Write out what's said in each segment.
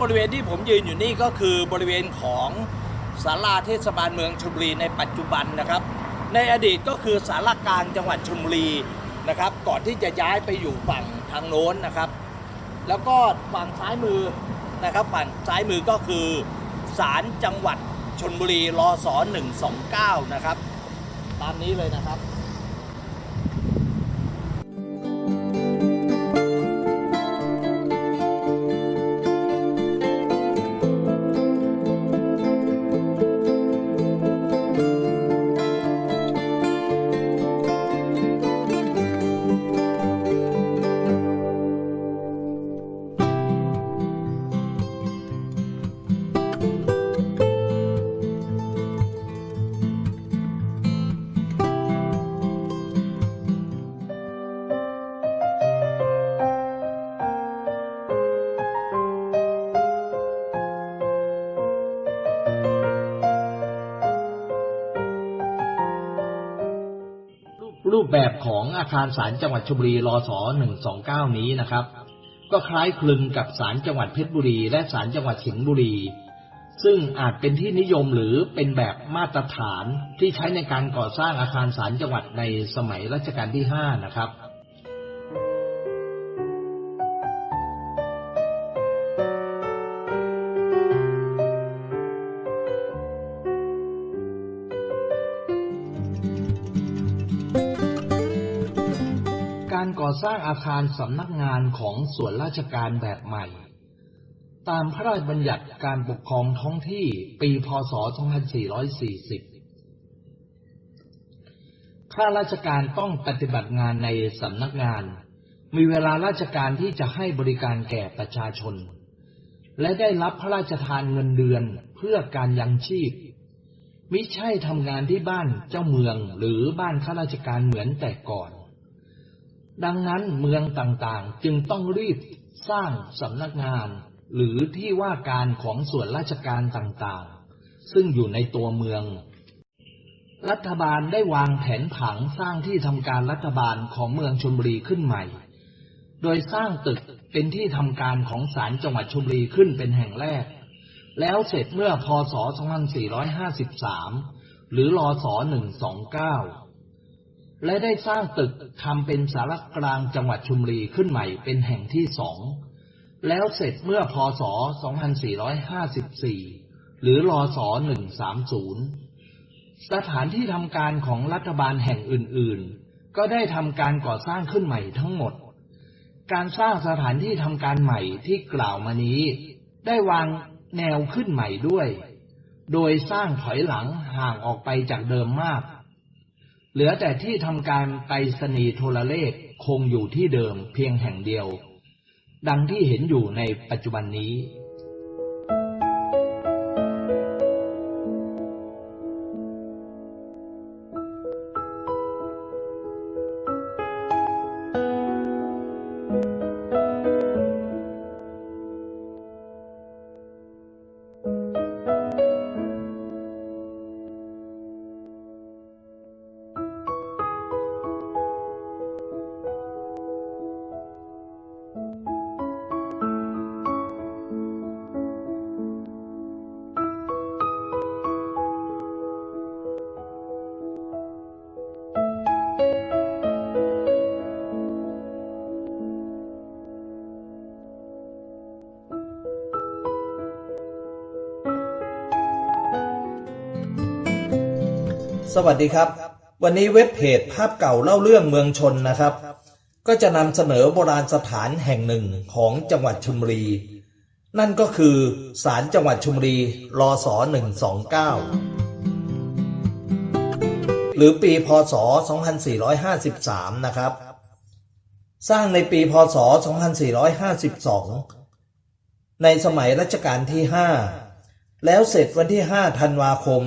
บริเวณที่ผมยืนอยู่นี่ก็คือบริเวณของศาลาเทศบาลเมืองชลบุรีในปัจจุบันนะครับ ในอดีตก็คือศาลากลางจังหวัดชลบุรีนะครับ ก่อนที่จะย้ายไปอยู่ฝั่งทางโน้นนะครับ แล้วก็ฝั่งซ้ายมือนะครับฝั่งซ้ายมือก็คือศาลจังหวัดชนบุรีรอสอ129 นะครับ ตามนี้เลยนะครับ รูปแบบของอาคารศาลจังหวัดชลบุรีรศ129 นี้นะครับ ก็คล้ายคลึงกับศาลจังหวัดเพชรบุรี และศาลจังหวัดสิงห์บุรี ซึ่งอาจเป็นที่นิยมหรือเป็นแบบมาตรฐานที่ใช้ในการก่อสร้างอาคารศาลจังหวัดในสมัยรัชกาลที่ 5 นะครับ อสร้างอาคารสำนักงานของส่วนราชการแบบใหม่ ตามพระราชบัญญัติการปกครองท้องที่ปีพศ 2440 ข้าราชการต้องปฏิบัติงานในสำนักงาน มีเวลาราชการที่จะให้บริการแก่ประชาชน และได้รับพระราชทานเงินเดือนเพื่อการยังชีพมิใช่ทำงานที่บ้านเจ้าเมืองหรือบ้านข้าราชการเหมือนแต่ก่อน ดังนั้นเมืองต่างๆ จึงต้องรีบสร้างสำนักงาน หรือที่ว่าการของส่วนราชการต่างๆ ซึ่งอยู่ในตัวเมือง รัฐบาลได้วางแผนผังสร้างที่ทำการรัฐบาลของเมืองชลบุรีขึ้นใหม่ โดยสร้างตึกเป็นที่ทำการของศาลจังหวัดชลบุรีขึ้นเป็นแห่งแรก แล้วเสร็จเมื่อพศ 2453 หรือรศ 129 และได้สร้างตึกทำเป็นสารกลางจังหวัดชลบุรีขึ้นใหม่เป็นแห่งที่สอง แล้วเสร็จเมื่อพศ 2454 หรือรศ 130 สถานที่ทำการของรัฐบาลแห่งอื่น ๆ ก็ได้ทำการก่อสร้างขึ้นใหม่ทั้งหมด การสร้างสถานที่ทำการใหม่ที่กล่าวมานี้ ได้วางแนวขึ้นใหม่ด้วย โดยสร้างถอยหลังห่างออกไปจากเดิมมาก เหลือแต่ที่ทำการไปสนีโทรเลขคงอยู่ที่เดิมเพียงแห่งเดียว ดังที่เห็นอยู่ในปัจจุบันนี้ สวัสดีครับ วันนี้เว็บเพจภาพเก่าเล่าเรื่องเมืองชนนะครับ ก็จะนำเสนอโบราณสถานแห่งหนึ่งของจังหวัดชลบุรี นั่นก็คือศาลจังหวัดชลบุรีรศ129 หรือปีพศ 2453 นะครับ สร้างในปีพศ 2452 ในสมัยรัชกาลที่ 5 แล้วเสร็จวันที่ 5 ธันวาคม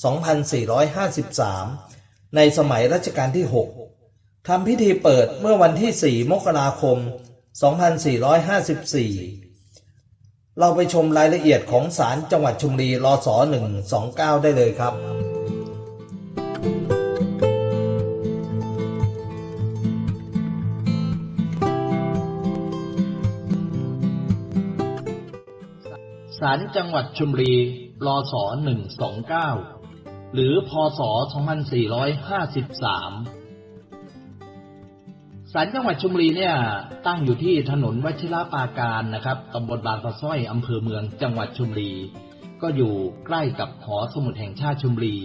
2453 ในสมัยรัชกาลที่ 6 ทำพิธีเปิดเมื่อวันที่ 4 มกราคม 2454 เราไปชมรายละเอียดของศาลจังหวัดชลบุรีรศ129 ได้เลยครับศาลจังหวัดชลบุรีรศ129 หรือพศ 2453ศาลจังหวัดชลบุรีเนี่ยตั้งอยู่ที่ถนนวชิรปาการนะครับตำบลบางปะสร้อยอำเภอเมืองจังหวัดชลบุรี ก็อยู่ใกล้กับหอสมุดแห่งชาติชลบุรี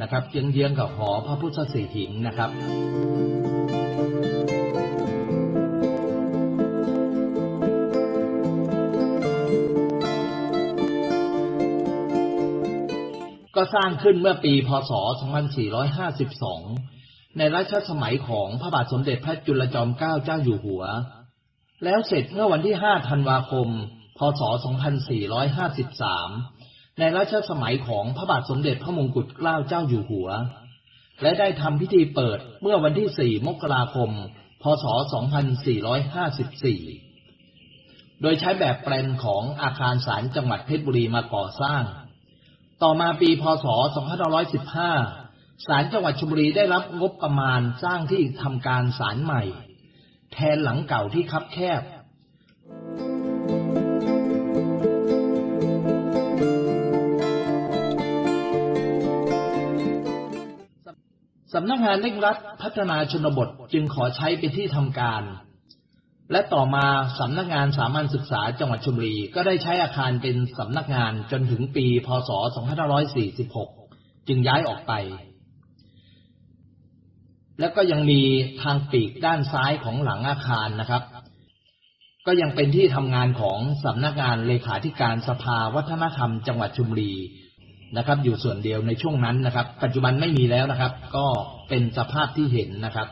นะครับเยื้องๆกับหอพระพุทธสีหิงนะครับ ก็สร้างขึ้นเมื่อปีพศ 2452 ในรัชสมัยของพระบาทสมเด็จพระจุลจอมเกล้าเจ้าอยู่หัว แล้วเสร็จเมื่อวันที่ 5 ธันวาคม พศ 2453 ในรัชสมัยของพระบาทสมเด็จพระมงกุฎเกล้าเจ้าอยู่หัว และได้ทำพิธีเปิดเมื่อวันที่ 4 มกราคม พศ 2454 โดยใช้แบบแปลนของอาคารศาลจังหวัดเพชรบุรีมาก่อสร้าง ต่อมาปีพศ 2515 ศาลจังหวัดชลบุรีได้รับงบประมาณสร้างที่ทำการศาลใหม่ แทนหลังเก่าที่คับแคบ สำนักงานเร่งรัดพัฒนาชนบทจึงขอใช้เป็นที่ทำการ และต่อมาสำนักงานสามัญศึกษาจังหวัดชลบุรี ก็ได้ใช้อาคารเป็นสำนักงานจนถึงปี พศ 2546 จึงย้ายออกไป แล้วก็ยังมีทางปีกด้านซ้ายของหลังอาคารนะครับ ก็ยังเป็นที่ทำงานของสำนักงานเลขาธิการสภาวัฒนธรรม จังหวัดชลบุรีนะครับ อยู่ส่วนเดียวในช่วงนั้นนะครับ ปัจจุบันไม่มีแล้วนะครับ ก็เป็นสภาพที่เห็นนะครับ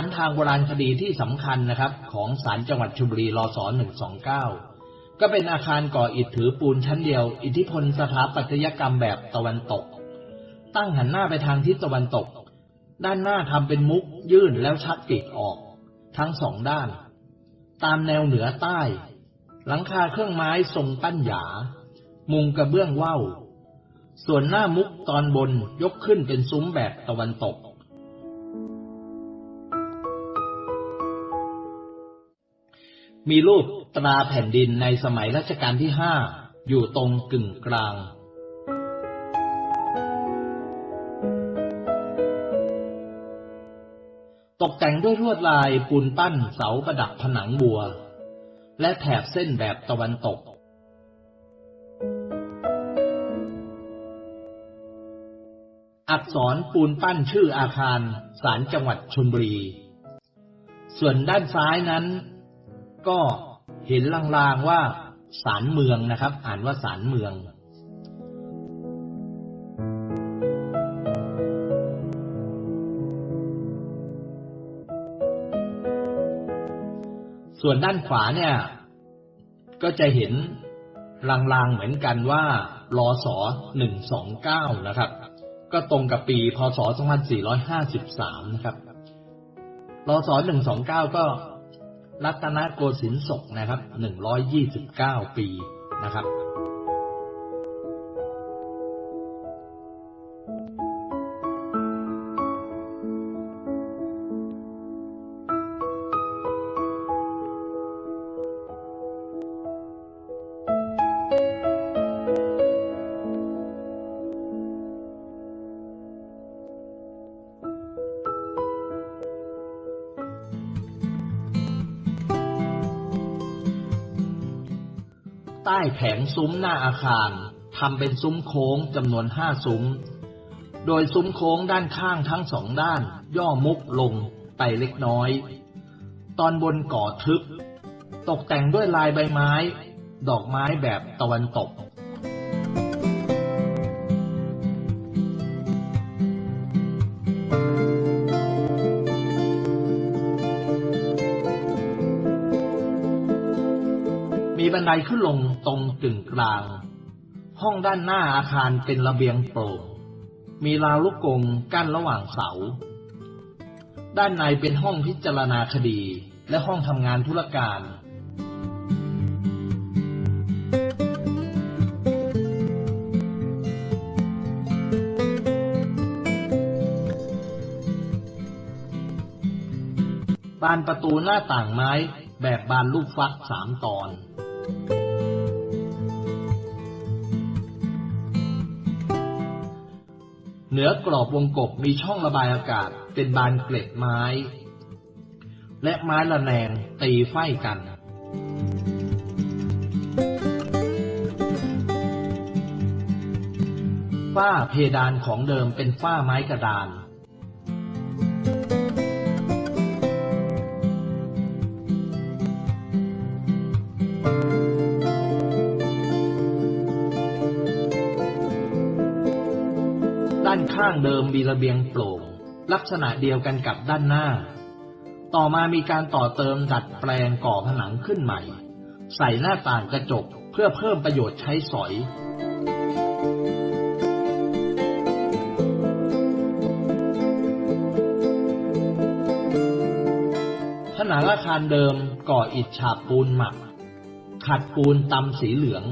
านทางโบราณคดีที่สำคัญนะครับ ของศาลจังหวัดชลบุรีรศ129 ก็เป็นอาคารก่ออิฐถือปูนชั้นเดียว อิทธิพลสถาปัตยกรรมแบบตะวันตก ตั้งหันหน้าไปทางทิศตะวันตก ด้านหน้าทำเป็นมุกยื่นแล้วชักปีกออก ทั้งสองด้าน ตามแนวเหนือใต้ หลังคาเครื่องไม้ทรงปั้นหยา มุงกระเบื้องว่าวส่วนหน้ามุกตอนบนยกขึ้นเป็นซุ้มแบบตะวันตก มีรูปตราแผ่นดินในสมัยรัชกาลที่ห้าอยู่ตรงกึ่งกลาง ตกแต่งด้วยลวดลายปูนปั้นเสาประดับผนังบัว และแถบเส้นแบบตะวันตก อักษรปูนปั้นชื่ออาคารศาลจังหวัดชลบุรี ส่วนด้านซ้ายนั้น ก็เห็นลางๆว่าศาลเมืองนะครับ อ่านว่าศาลเมือง ส่วนด้านขวาเนี่ย ก็จะเห็นลางๆเหมือนกันว่ารอสอ129นะครับ ก็ตรงกับปี พศ 2453 นะครับรอสอ129ก็ รัตนโกสินทร์ศกนะครับ 129 ปีนะครับ ต้แผงซุ้มหน้าอาคารทำเป็นซุ้มโค้งจำนวนห้าซุ้ม โดยซุ้มโค้งด้านข้างทั้งสองด้าน ย่อมุกลงไปเล็กน้อย ตอนบนก่อทึบ ตกแต่งด้วยลายใบไม้ ดอกไม้แบบตะวันตก นไดขึ้นลงตรงกึ่งกลาง ห้องด้านหน้าอาคารเป็นระเบียงโปร่ง มีราวลูกกงกั้นระหว่างเสา ด้านในเป็นห้องพิจารณาคดีและห้องทำงานธุรการบานประตูหน้าต่างไม้แบบบานลูกฟักสามตอน เหนือกรอบวงกบมีช่องระบายอากาศเป็นบานเกล็ดไม้ และไม้ละแนงตีไฟกัน ฝ้าเพดานของเดิมเป็นฝ้าไม้กระดาน เดิมมีระเบียงโปร่ง ลักษณะเดียวกันกับด้านหน้า ต่อมามีการต่อเติมดัดแปลงก่อผนังขึ้นใหม่ ใส่หน้าต่างกระจกเพื่อเพิ่มประโยชน์ใช้สอยผนังอาคารเดิมก่ออิฐฉาบปูนหมัก ขัดปูนตำสีเหลือง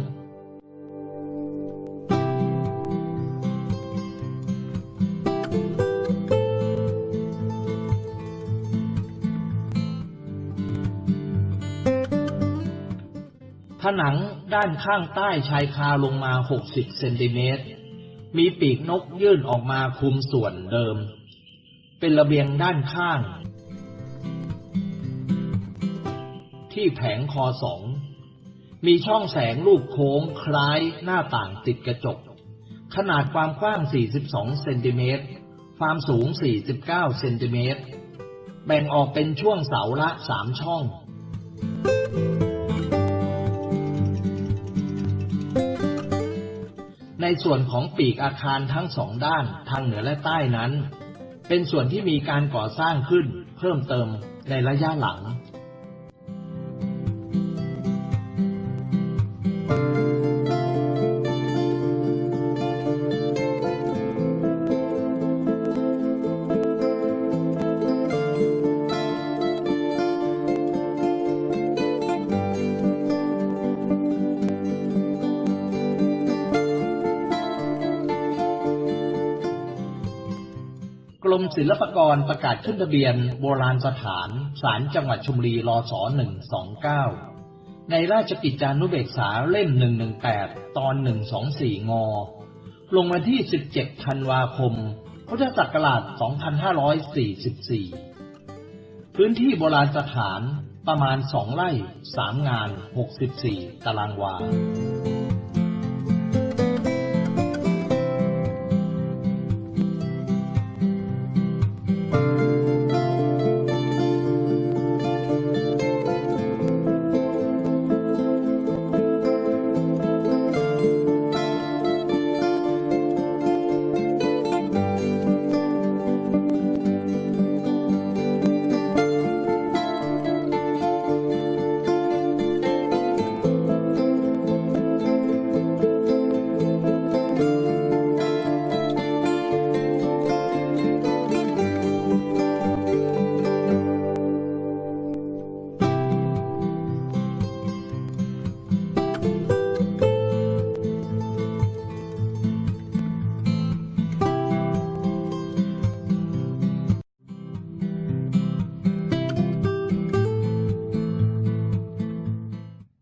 ด้านข้างใต้ชายคาลงมา60เซนติเมตร มีปีกนกยื่นออกมาคุมส่วนเดิม เป็นระเบียงด้านข้าง ที่แผงคอสอง มีช่องแสงลูกโค้งคล้ายหน้าต่างติดกระจก ขนาดความกว้าง 42 เซนติเมตร ความสูง 49 เซนติเมตร แบ่งออกเป็นช่วงเสาละ3ช่อง ในส่วนของปีกอาคารทั้งสองด้านทางเหนือและใต้นั้น เป็นส่วนที่มีการก่อสร้างขึ้นเพิ่มเติมในระยะหลัง ศิลปากรประกาศขึ้นทะเบียนโบราณสถานศาลจังหวัดชลบุรีรศ129 ในราชกิจจานุเบกษาเล่ม 118 ตอน 124 ง ลงวันที่ 17 ธันวาคม พุทธศักราช 2544 พื้นที่โบราณสถานประมาณ 2 ไร่ 3 งาน 64 ตารางวา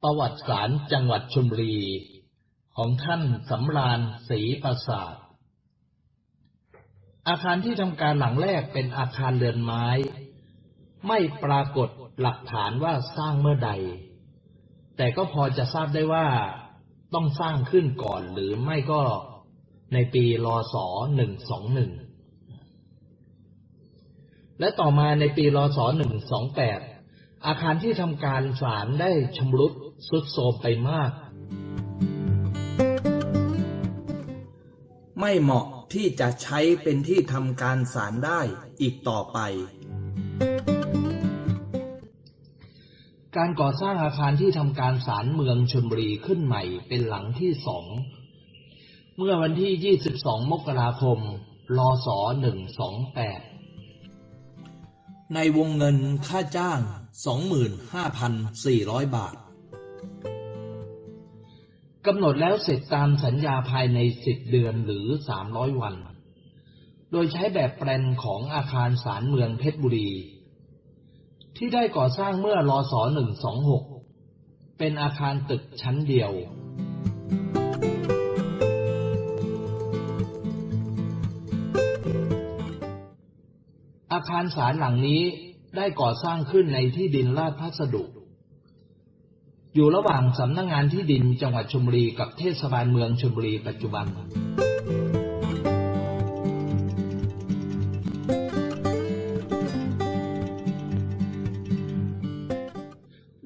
ประวัติศาสตร์จังหวัดชลบุรี ของท่านสำราญศรีประสาท อาคารที่ทำการหลังแรกเป็นอาคารเรือนไม้ ไม่ปรากฏหลักฐานว่าสร้างเมื่อใด แต่ก็พอจะทราบได้ว่าต้องสร้างขึ้นก่อนหรือไม่ก็ในปีรศ121 และต่อมาในปีรศ128 อาคารที่ทำการศาลได้ชำรุด ทรุดโทรมไปมาก ไม่เหมาะที่จะใช้เป็นที่ทำการศาลได้อีกต่อไป การก่อสร้างอาคารที่ทำการศาลเมืองชลบุรีขึ้นใหม่เป็นหลังที่สอง เมื่อวันที่ 22 มกราคมรศ128 ในวงเงินค่าจ้าง 25,400 บาท กำหนดแล้วเสร็จตามสัญญาภายใน10เดือนหรือ300วัน โดยใช้แบบแปลนของอาคารศาลเมืองเพชรบุรี ที่ได้ก่อสร้างเมื่อรศ126 เป็นอาคารตึกชั้นเดียว อาคารศาลหลังนี้ได้ก่อสร้างขึ้นในที่ดินลาดพัสดุ อยู่ระหว่างสำนักงงานที่ดินจังหวัดชลบุรีกับเทศบาลเมืองชลบุรีปัจจุบัน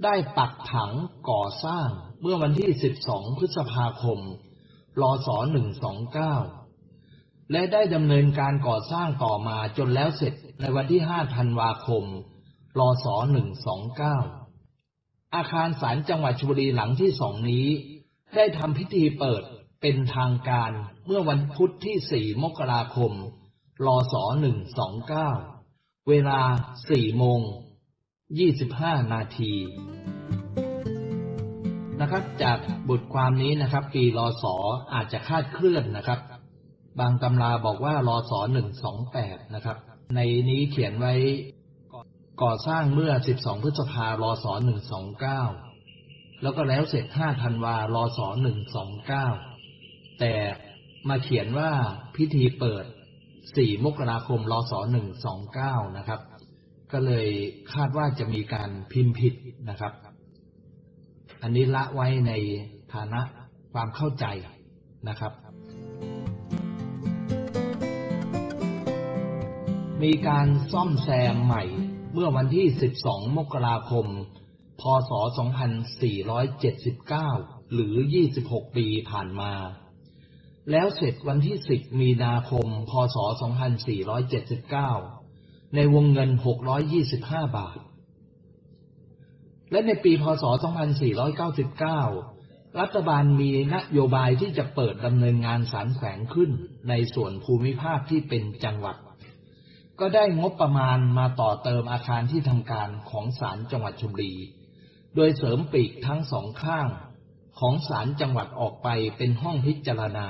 ได้ปักผังก่อสร้างเมื่อวันที่ 12 พฤษภาคม รศ 129 และได้ดำเนินการก่อสร้างต่อมาจนแล้วเสร็จในวันที่ 5 ธันวาคม รศ 129 อาคารศาลจังหวัดชลบุรีหลังที่สองนี้ ได้ทำพิธีเปิดเป็นทางการเมื่อวันพุธที่ 4 มกราคมรศ129 เวลา 4 โมง 25 นาทีนะครับ จากบทความนี้นะครับ ปีรศอาจจะคาดเคลื่อนนะครับ บางตำราบอกว่ารศ128 นะครับ ในนี้เขียนไว้ ก่อสร้างเมื่อ 12 พฤษภารศ129 แล้วก็แล้วเสร็จ 5 ธันวารศ129 แต่มาเขียนว่าพิธีเปิด 4 มกราคมรศ129 นะครับ ก็เลยคาดว่าจะมีการพิมพ์ผิดนะครับ อันนี้ละไว้ในฐานะความเข้าใจนะครับมีการซ่อมแซมใหม่ เมื่อวันที่ 12 มกราคม พศ 2479 หรือ 26 ปีผ่านมา แล้วเสร็จวันที่ 10 มีนาคม พศ 2479 ในวงเงิน 625 บาท และในปี พศ 2499 รัฐบาลมีนโยบายที่จะเปิดดำเนินงานสารแขวงขึ้นในส่วนภูมิภาคที่เป็นจังหวัด ก็ได้งบประมาณมาต่อเติมอาคารที่ทำการของศาลจังหวัดชลบุรี โดยเสริมปีกทั้งสองข้างของศาลจังหวัดออกไปเป็นห้องพิจารณา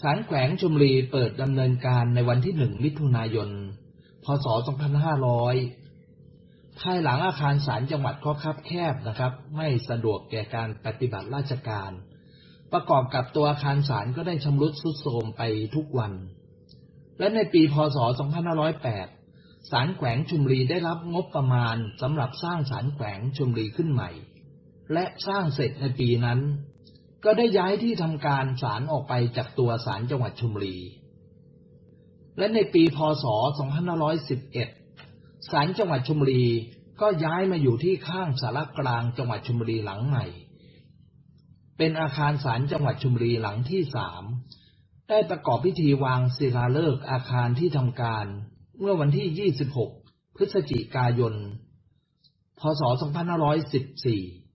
ศาลแขวงชลบุรีเปิดดำเนินการในวันที่หนึ่งมิถุนายน พศ 2500 ภายหลังอาคารศาลจังหวัดก็คับแคบนะครับ ไม่สะดวกแก่การปฏิบัติราชการ ประกอบกับตัวอาคารศาลก็ได้ชำรุดทรุดโทรมไปทุกวัน และในปีพศ 2508 ศาลแขวงชุมรีได้รับงบประมาณสำหรับสร้างศาลแขวงชุมรีขึ้นใหม่ และสร้างเสร็จในปีนั้น ก็ได้ย้ายที่ทำการศาลออกไปจากตัวศาลจังหวัดชุมรี และในปีพศ 2511 ศาลจังหวัดชุมรีก็ย้ายมาอยู่ที่ข้างสารกลางจังหวัดชุมรีหลังใหม่ เป็นอาคารศาลจังหวัดชุมรีหลังที่สาม ได้ประกอบพิธีวางศิลาฤกษ์อาคารที่ทำการ เมื่อวันที่ 26 พฤศจิกายน พศ 2514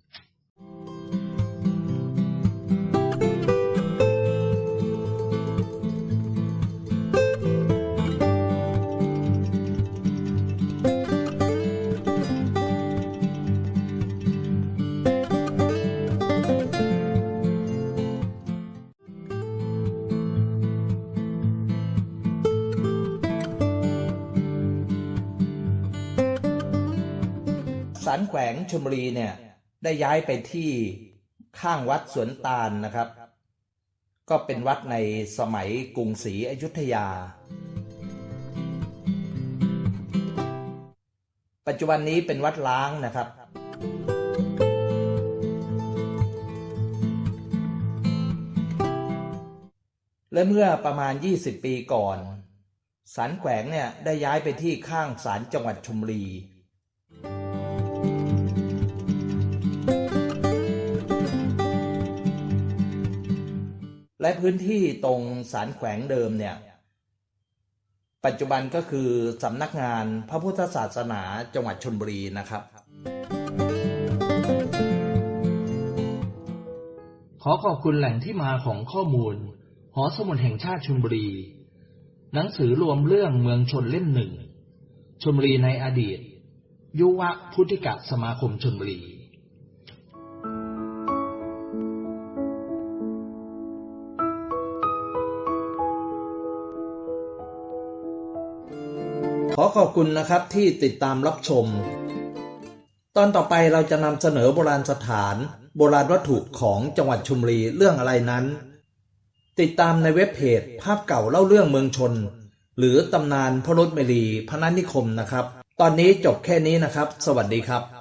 ชลบุรีเนี่ยได้ย้ายไปที่ข้างวัดสวนตาลนะครับ ก็เป็นวัดในสมัยกรุงศรีอยุธยา ปัจจุบันนี้เป็นวัดล้างนะครับ และเมื่อประมาณ 20 ปีก่อนศาลแขวงเนี่ยได้ย้ายไปที่ข้างศาลจังหวัดชลบุรี และพื้นที่ตรงสารแขวงเดิมเนี่ย ปัจจุบันก็คือสำนักงานพระพุทธศาสนาจังหวัดชนบุรีนะครับ ขอขอบคุณแหล่งที่มาของข้อมูล หอสมุดแห่งชาติชนบุรี หนังสือรวมเรื่องเมืองชนเล่มหนึ่งชนบุรีในอดีต ยุวะพุทธิกะสมาคมชนบุรี ขอขอบคุณนะครับที่ติดตามรับชม ตอนต่อไปเราจะนำเสนอโบราณสถาน โบราณวัตถุของจังหวัดชุมรีเรื่องอะไรนั้น ติดตามในเว็บเพจภาพเก่าเล่าเรื่องเมืองชน หรือตำนานพระรถเมรีพนัสนิคมนะครับ ตอนนี้จบแค่นี้นะครับ สวัสดีครับ